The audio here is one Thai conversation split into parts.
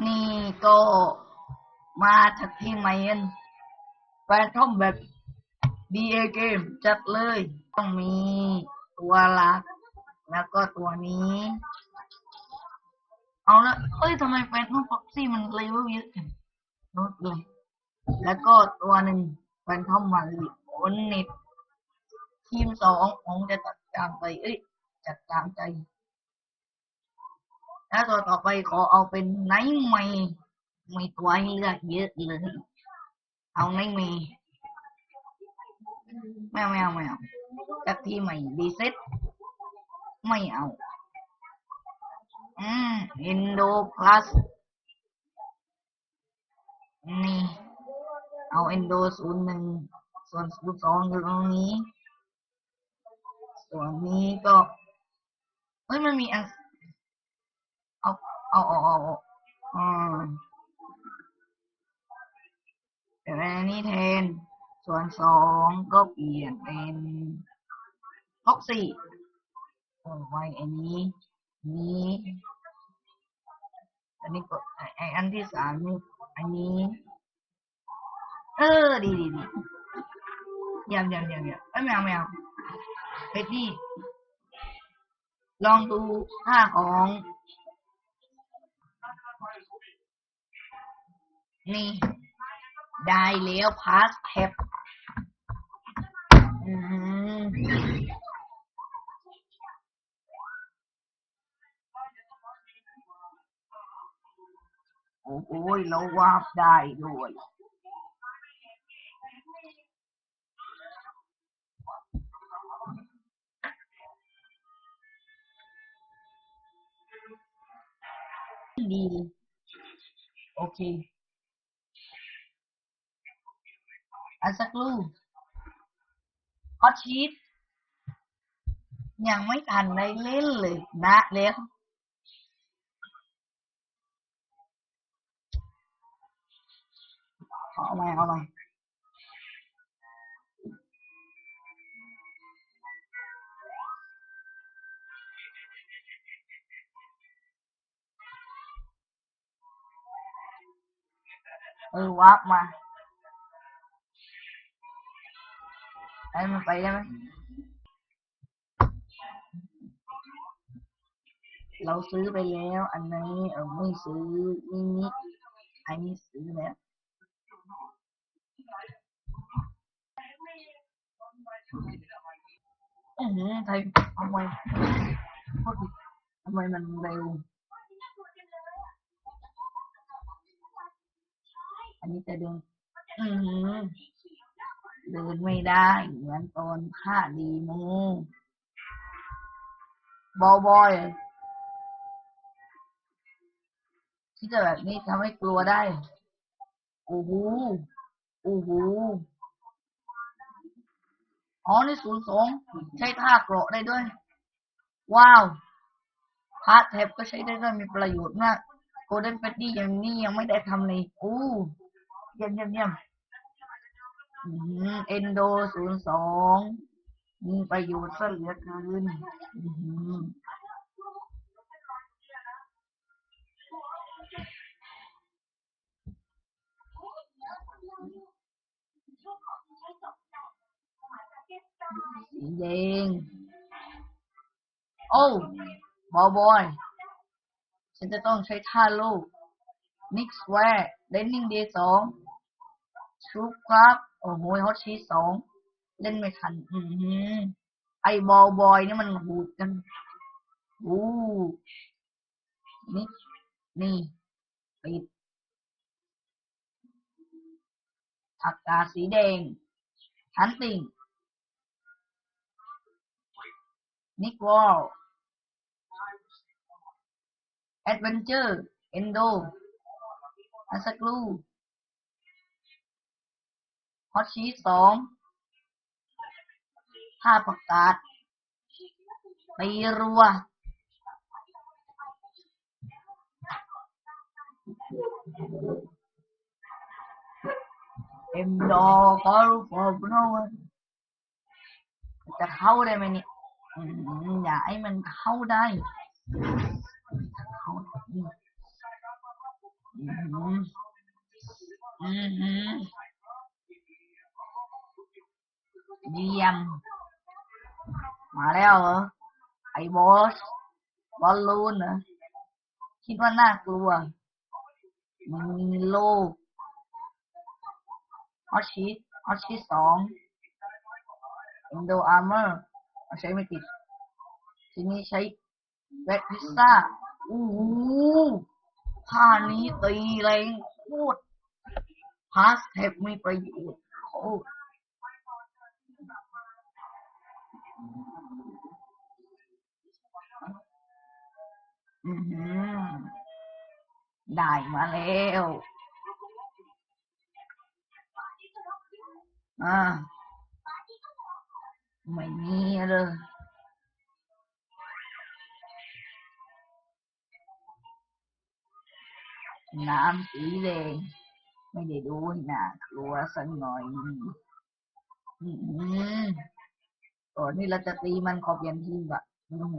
นี่ก็มาจากที่ใหม่กันแฟนทอมแบบดีเอเกมจัดเลย ต้องมีตัวหลัก แล้วก็ตัวนี้ เอาละเฮ้ยทำไมแฟนทอมฟ็อกซี่มันเลเวลเยอะจังลดเลย แล้วก็ตัวหนึ่งแฟนทอมมาลิโอนน็ตทีมสองผมจะจัดการไป เอ้ย จัดการใจ แล้วตัวต่อไปขอเอาเป็นไนท์เมย์มีตัวให้เลือกเยอะเลย เอาไนท์เมย์ไม่เอาไม่เอาไม่เอาจากที่ใหม่ดีเซ็ตไม่เอา อืมเอนโดพลัสนี่ เอาเอนโดศูนย์หนึ่งส่วนศูนย์สองอยู่ตรงนี้ ส่วนนี้ก็ เฮ้ยมันมีอัน เอาเอาเอาเอาเอาอืมแต่อันนี้แทน ส่วนสองก็เปลี่ยนเป็นท็อกซี่เอาไว้อันนี้ นี้อันนี้ก็ไออันที่สามนี่อันนี้ เออ ดีดีดีเยี่ยมเยี่ยมเยี่ยมเยี่ยมเอ้ยแมวแมวเป็ดนี่ลองดูท่าของ นี่ ได้แล้วพาสแท็บอืมโอ้โหเราวาบได้ด้วยดีโอเค อันสักครู่ฮอตชีตยังไม่ทันได้เล่นเลยนะแล้วเอาใหม่เอาใหม่เออวับมา ไอ้มันไปได้ไหมเราซื้อไปแล้ว อันนี้เออไม่ซื้อนี่นี่อันนี้ซื้อแล้วอืออไทยทำไมทษทีทำไมมันเร็วอันนี้จะเดินอือหือ เดินไม่ได้เหมือนตอนค่าดีโมบอยบอยที่จะแบบนี้ทำให้กลัวได้โอ้โหโอ้โหอ๋อนี่ศูนย์สองใช้ท่าเกราะได้ด้วย ว้าวพาร์ทแท็บก็ใช้ได้ด้วยมีประโยชน์มากโกลเด้นเฟดดี้อย่างนี้ยังไม่ได้ทำเลยอู้เยี่ยมเยี่ยมเยี่ยม เอนโดศูนย์สองมีประโยชน์ซะเหลือเกินสีแดงโอ้บอบอย ฉันจะต้องใช้ท่าลูกนิกสแวร์เลนนิ่งเดย์สองชูครับ โอ้โหฮอตชีสองเล่นไม่ทัน อือหือไอบอลบอยนี่มันหูดกันอู้นี่ นี่ปิดอากาสีแดงฮันติงนิกวอลแอดเวนเจอร์ เอนโดอัสกลู ฮอตชีสองท่าประกาศตีรัว เอ็มดอคอรูฟอร์บโนจะเข้าได้ไหมเนี่ยอย่าให้มันเข้าได้เข้าได้อืมอืม เยี่ยม มาแล้วเหรอ ไอ้บอส บอลลูนเหรอ คิดว่าน่ากลัวมีโลกฮอชีสฮอชีสสองอินโดอาร์เมอร์ใช้ไม่ติด ทีนี้ใช้แบล็คพิซซ่าอู้หูท่านี้ตีแรงโคตรพาสเทปมีประโยชน์โคตร อือหือได้มาแล้ว อ่า ไม่มีเลยน้ำสีแดงไม่ได้ดูน่ากลัวสักหน่อยอืมก่อนที่เราจะตีมันขอเปลี่ยนทีมก่อนอืม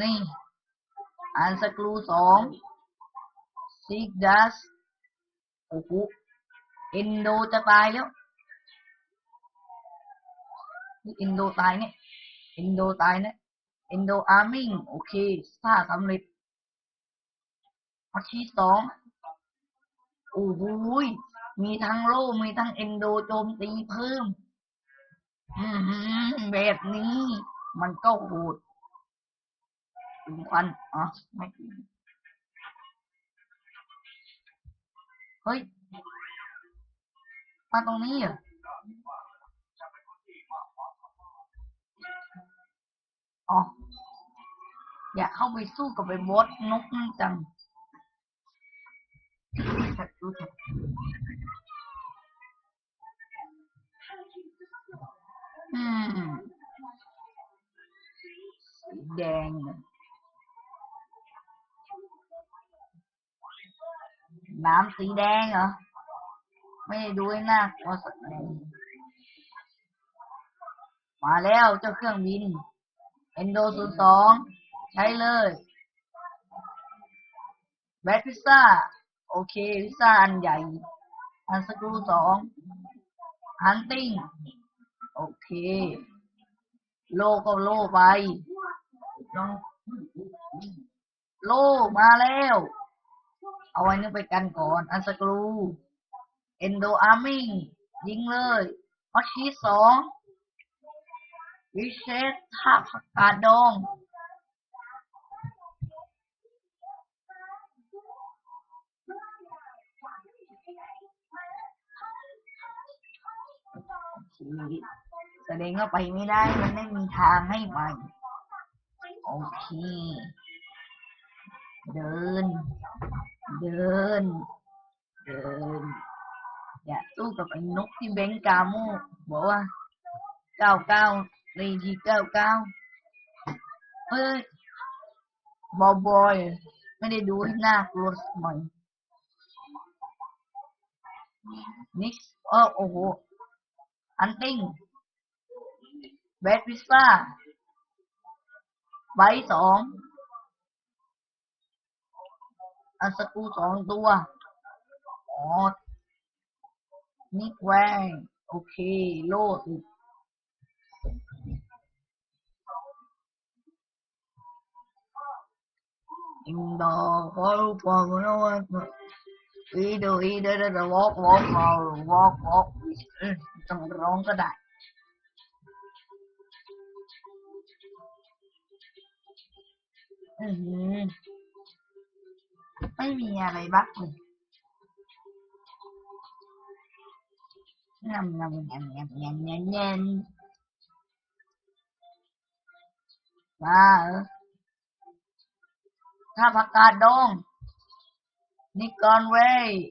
นี่ อันสกรูสองซิกดัสโอ้โหเอนโดจะตายแล้วนี่เอนโดตายเนี่ยเอนโดตายเนี่ยเอนโดอาร์มิงโอเคถ้าสำเร็จอาชีสองโอ้โหยมีทั้งโล่มีทั้งเอนโดโจมตีเพิ่ม อืแบบนี้ มันก็โหด ถึงควันอ๋อไม่ถึงเฮ้ยมาตรงนี้เหรออ๋ออยากเข้าไปสู้กับไอ้บอสนกนั่นจังชัดดูชัดอื น้ำสีแดงเหรอ ไม่ได้ดูให้น่ากลัวสักหน่อยมาแล้วเจ้าเครื่องบินเอนโดศูนย์สองใช้เลยแบทพิซซ่า โอเคพิซซ่าอันใหญ่ อันสกรูสองฮันติ้ง โอเค โลก็โลไปลองโลมาแล้ว เอาไว้นึกไปกันก่อน อันสกรูเอนโดอาร์มิงยิงเลยฮอชีสองวิเชษท่าผักกาดดองแสดงว่าไปไม่ได้ มันไม่มีทางให้ไป โอเค เดิน เดิน เดิน อย่าสู้กับไอ้นกที่แบงก์กาโมบอกว่าเก้าเก้าในทีเก้าเก้าเฮ้ยบอบอย ไม่ได้ดูให้น่ากลัวสักหน่อยนิกเออโอ้โหอันติ้งแบดพิซซ่าใบสอง อัสกูสองตัวอ๋อนิกแวงโอเค โลดอีกอินดอร์ขอรู้ปองนะว่าอีดูอีเดเดเดวอล์กวอล์กวอล์กวอล์กวอล์กต้องร้องก็ได้อือ ไม่มีอะไรบ้าเลยงำงำงำงำงำงำงำว้าเออถ้าผักกาดดองนิกอนเวย์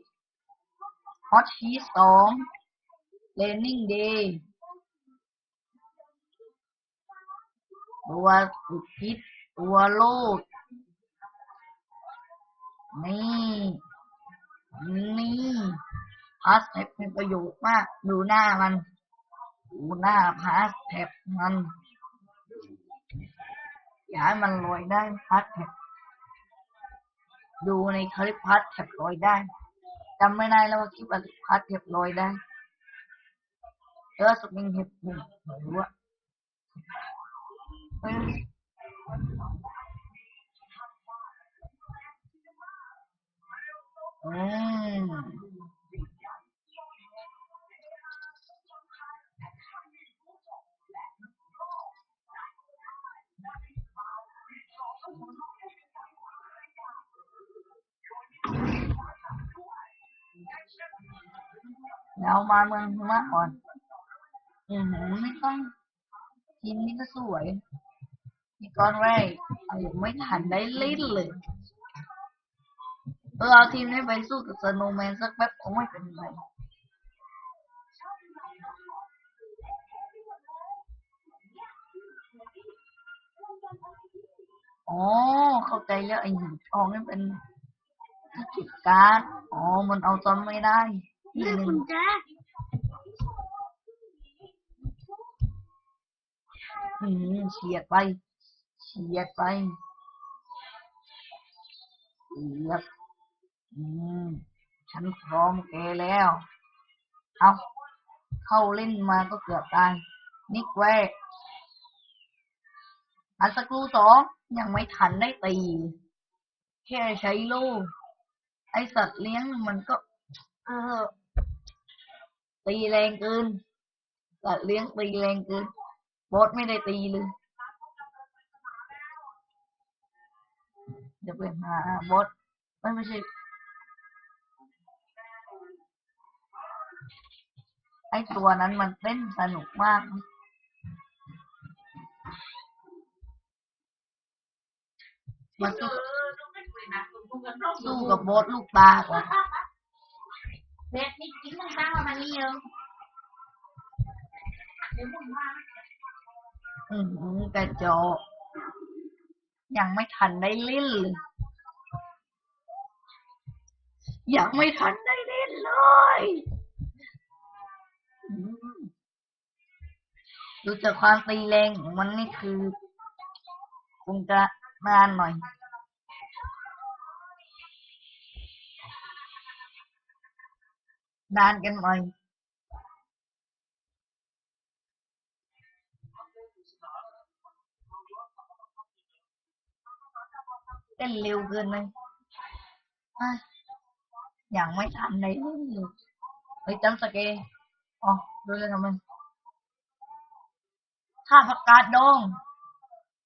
ฮอตชีสสองเลนนิ่งเดย์ตัวสุดตัวโลด นี่นี่พาสเทปมีประโยชน์มาก ดูหน้ามัน ดูหน้าพาสเทปมัน อย่าให้มันลอยได้พาสเทปดูในคลิปพาสเทปลอยได้จำไม่ได้แล้วว่าคลิปอะไรพัดเรียบร้อยได้เออสุดยังเห็บหนึ่งไม่รู้อะเอืมเดี๋ยวมาเมืองหิมะก่อนอือหือไม่ต้องทีมนี้ก็สวยนี่ก้อนแรกเอายังไม่ทันได้เล่นเลย เออเอาทีมนี้ไปสู้กับสโนว์แมนสักแป๊บคงไม่เป็นไรอ๋อ เข้าใจแล้วไอ้หินทองนี่เป็นที่เก็บการอ๋อ มันเอาตอนไม่ได้ที่นี่หนึ่คุงณจ๊อืมเฉียดไปเฉียดไปเฉียด อืม ฉันพร้อมแกแล้ว เอาเข้าเล่นมาก็เกือบตาย นิกแวกอันสกรูสองยังไม่ทันได้ตี แค่ใช้ลูก ไอสัตว์เลี้ยงมันก็ เออ ตีแรงเกิน สัตว์เลี้ยงตีแรงเกิน บอสไม่ได้ตีเลย เดี๋ยวไปหาบอสไม่ไม่ใช่ อตัวนั้นมันเต้นสนุกมากนะมันสู้สู้กับบอสลูกตาก่อนเบ็ดนี่กินมันตั้งมามันนี่เยอะเดี๋ยวมึงมาอือหือกระจอกยังไม่ทันได้เล่นเลยยังไม่ทันได้เล่นเลยอืม ดูจากความตีแรงของมันนี่คือคงจะนานหน่อยนานกันหน่อยเต้นเร็วเกินเลยอะยังไม่ทันเล่นเลยเฮ้ยจำสเกย์ อ๋อดูเลยทำไมข้าประกาศดอง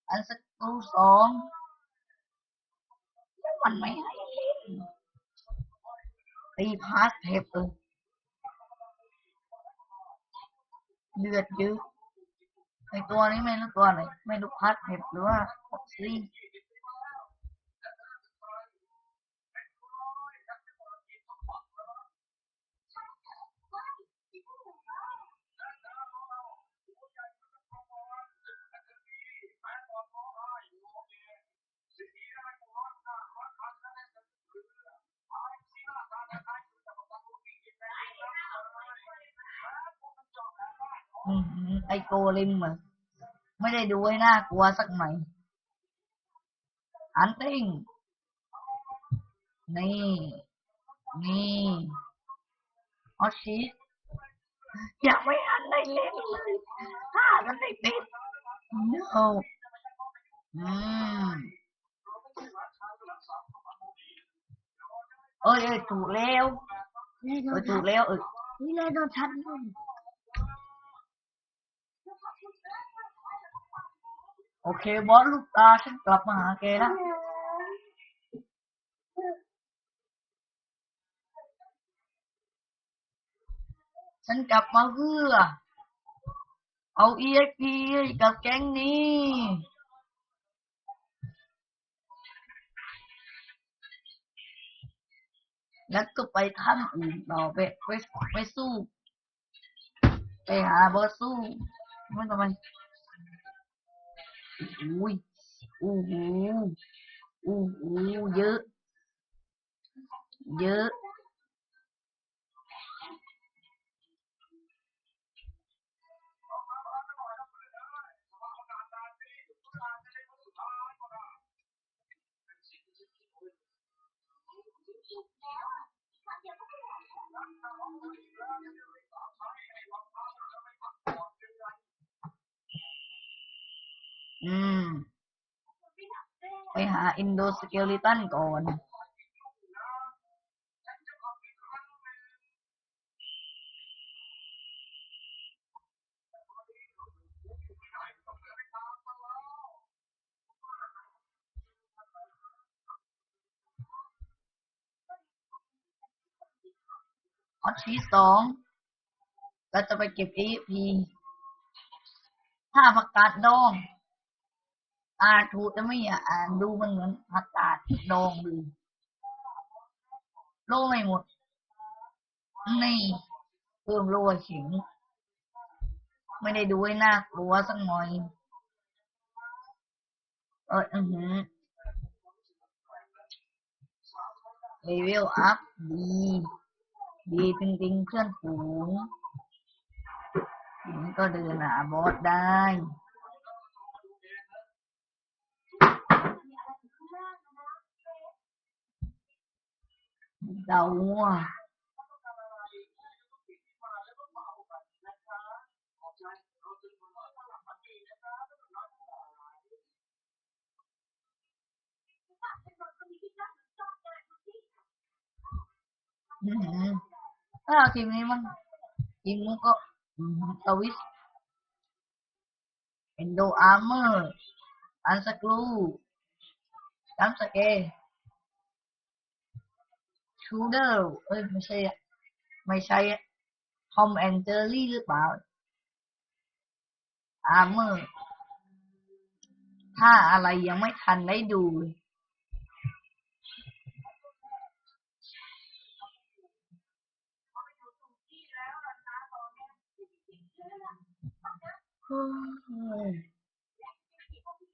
อันสกูสองมันไม่ให้เล่นตีพาสเทปเลยเลือดเยอะไอตัวนี้ไม่รู้ตัวไหนไม่รู้พาสเทปหรือว่าฟ็อกซี ไอโกลิมเหมือนไม่ได้ดูให้น่ากลัวสักหน่อยอันติ้ง นี่ นี่ออชิอยากไม่ทันได้เล่นเลยถ้ามันได้ติด no อืมเอ้ยเอ้ยถูกแล้วเอ้ยถูกแล้วเอ้ยนี่เลยโดนชัดเลย อเคบอสลูกตาฉันกลับมาหาแกแล้วฉันกลับมาเพื่อ เอา EXP กับแก๊งนี้แล้วก็ไปถ้ำอื่นต่อไปไปไปสู้ ไปหาบอสสู้ไม่ทำไม อุ้ยอู้หูอู้หูเอืม ไปหาอินโดสเกลิตันก่อนออชีสองเราจะไปเก็บ EXP ถ้าผักกาดดอง อ่านถูกจะไม่อยากอ่านดูมันเหมือนผักกาดดองดูโลไม่หมดนี่เพิ่มโลเข็งไม่ได้ดูให้น่ากลัวสักหน่อย เอออือหือเลเวลอัพดี ดีจริงๆเพื่อนฝูงก็เดินหาบอสได้ เดาอะอื้อหือถ้าเอาที Intruder เอ้ยไม่ใช่อะไม่ใช่อะ Tom and Jerry หรือเปล่า Armor ถ้าอะไรยังไม่ทันได้ดู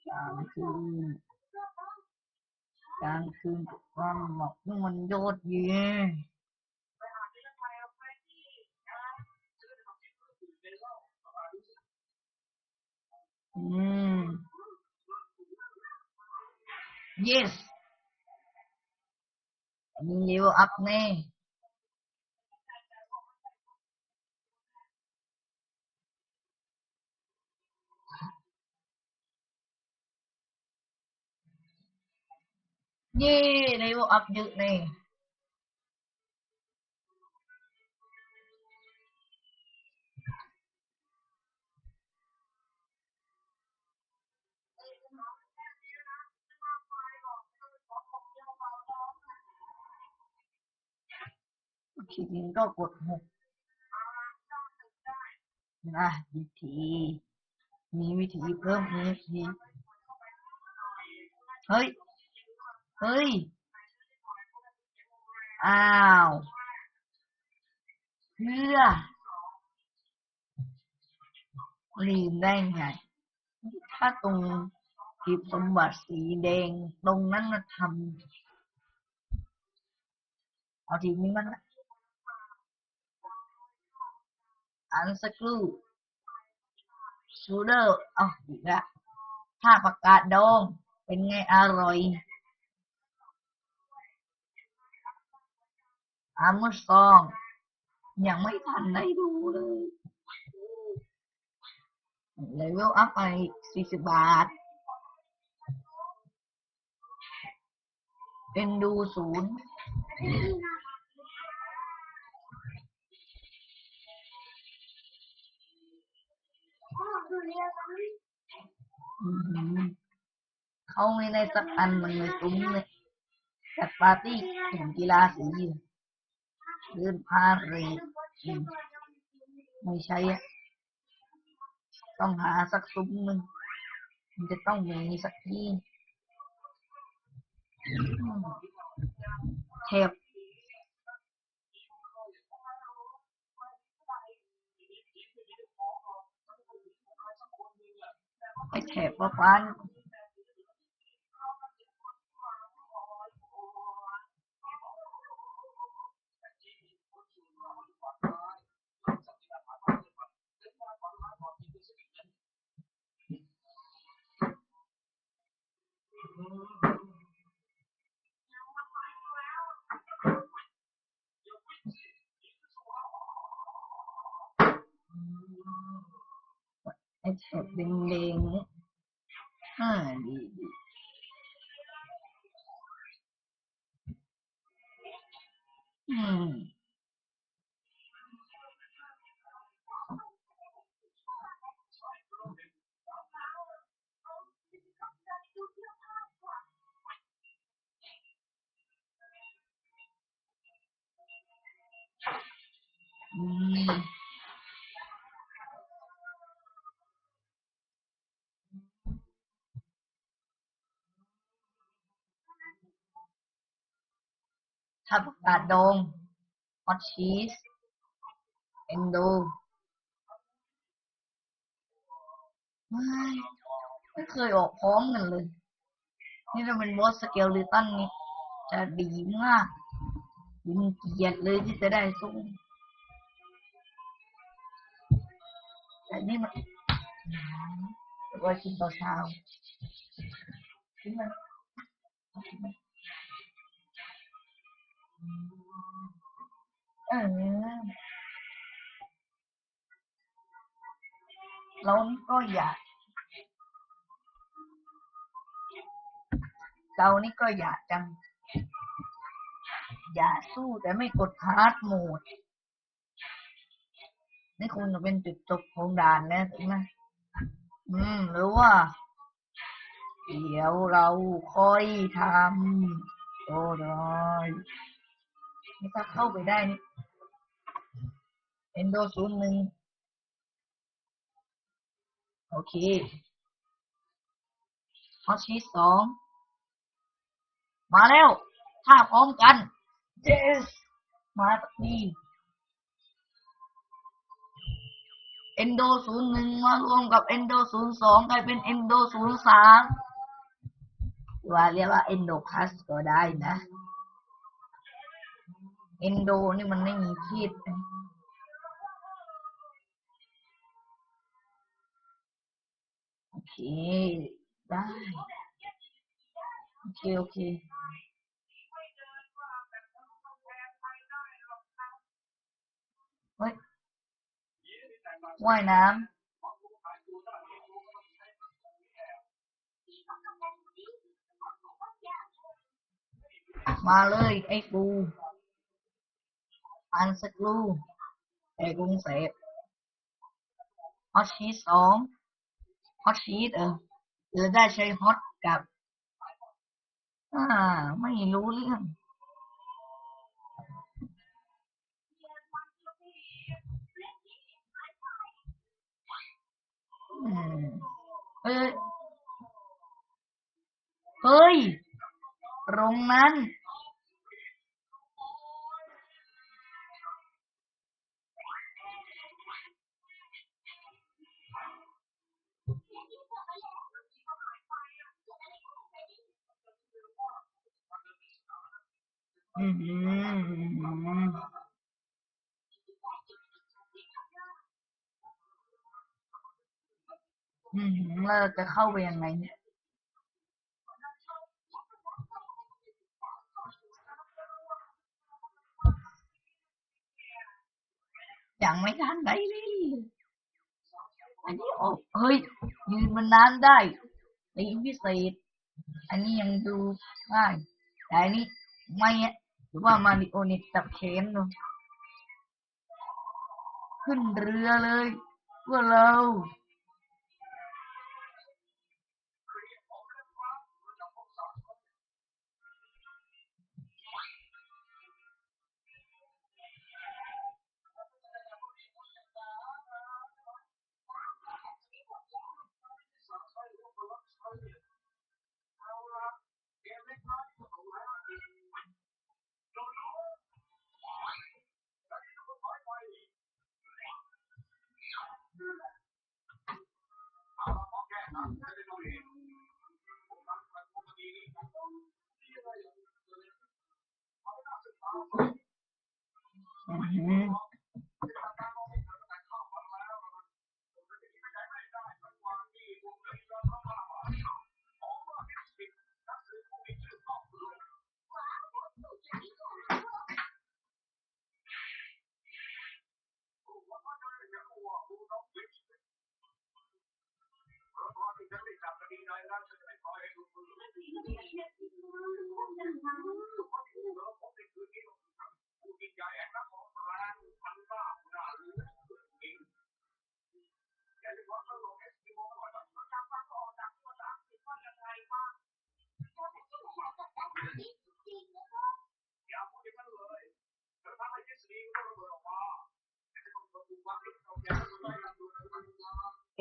สามคืน กลางคืนกับความหมอกนี่มันยอดเยี่ยมอืม yes อันนี้เลเวลอัพแน่ เย่เลเวลอัพเยอะแน่ทีนี้ก็ก เฮ้ย อ้าวเพื่อลืมได้ไง ถ้าตรงกีบสมบัติสีแดงตรงนั้นมาทำเอาทีนี้มันอันสกรูชูเดอร์เอาอีกล้วถ้าประกาศดอง เป็นไงอร่อย อาร์มสตอง ยังไม่ทันได้ดูเลยเลเวลอัพไปสี่สิบบาท เป็นดูศูนย์เขาไม่ได้สักอันมันเลยตุ้มเลยจัดปาร์ตี้แข่งกีฬาสี เดินพาเรดอืมไม่ใช่อะต้องหาสักซุ้มหนึ่งมันจะต้องมีสักที่อืมแถบไอแถบว่าฟ้าน สดเล็งๆห้าดี ผักกาดดองฮอตชีสเอนโดไม่ไม่เคยออกพร้อมกันเลย นี่ถ้าเป็นบอสสเกลลิตันนี่จะดีมากยินเกียรติเลยที่จะได้สู้แต่นี่มันวไว้กินตอเช้ากินมัน เอากินมันเนี่ก็อยากเรานี่ก็อยากจัง อย่าสู้แต่ไม่กดฮาร์ดโหมด นี่คงจะเป็นจุดจบของด่านแล้วถูกไหมอืม หรือว่า เดี๋ยวเราค่อยทำก็ได้ นี่ถ้าเข้าไปได้นี่เอนโดศูนย์หนึ่งโอเคฮอตชีสสองมาแล้วถ้าพร้อมกัน yes มาสักทีเอนโดศูนย์หนึ่งมารวมกับเอนโดศูนย์สองกลายเป็นเอนโดศูนย์สามว่าเรียกว่าเอนโดพาสก็ได้นะ อนโดนี่มันไม่มีขีดนะโอเค ได้ โอเค โอเคเฮ้ยว่ายน้ำมาเลยไอ้ปู อันสกรูไอ้กรุงเสพฮอตชีสสองฮอตชีสเออหรือได้ใช้ฮอตกับ อ่า ไม่รู้เรื่องเฮ้ย เฮ้ย ตรงนั้น อืมอืมอืมแล้วเราจะเข้าไปยังไงเนี่ย ยังไม่ทันได้เลยอันนี้ออกเฮ้ย ยืนมันนานได้ตีพิเศษ อันนี้ยังดูง่ายแต่อันนี้ไม่อะ รือว่ามาริโอเนิจับเชนเนอะขึ้นเรือเลยว่าเรา 嗯哼。 เ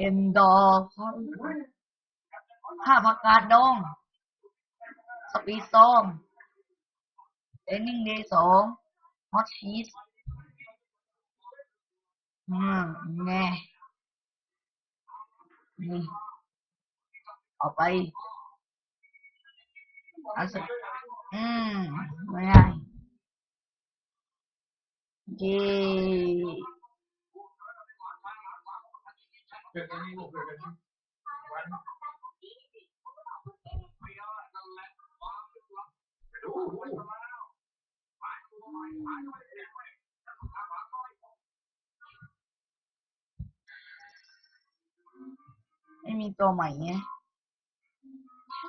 อ็นดอร์ข้าผักกาดดอง สปีซอม เดนนิ่งเดย์สองฮอตชีสอืมแน่นี่เอา ไม่ต้อันนี้ลูกเป็นอันนี้วันไม่มีตัวใหม่ไง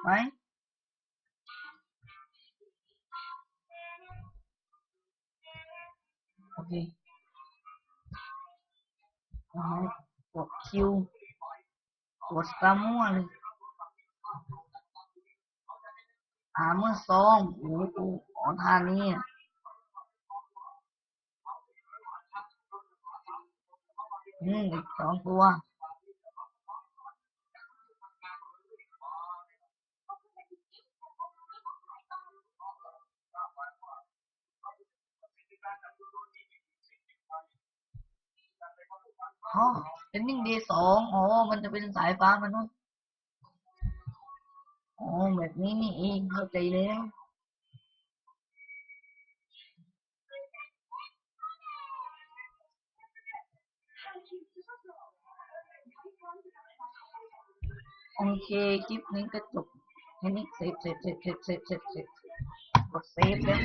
ไหมโอเคอาให้กดคิวกดตามั่วเลยหาเมื่อซองโอ้โหอ๋อทาน นี้อืมอีกสองตัว อ๋อเป็นนิ่งดย์สองอ๋อ มันจะเป็นสายฟ้ามันนู้นอ๋อแบบนี้นี่เองเข้าใจแล้ว โอเคคลิปนี้ก็จบแค่นี้เซฟเซฟเซฟเซฟเซฟเซฟเซฟกดเซฟแล้ว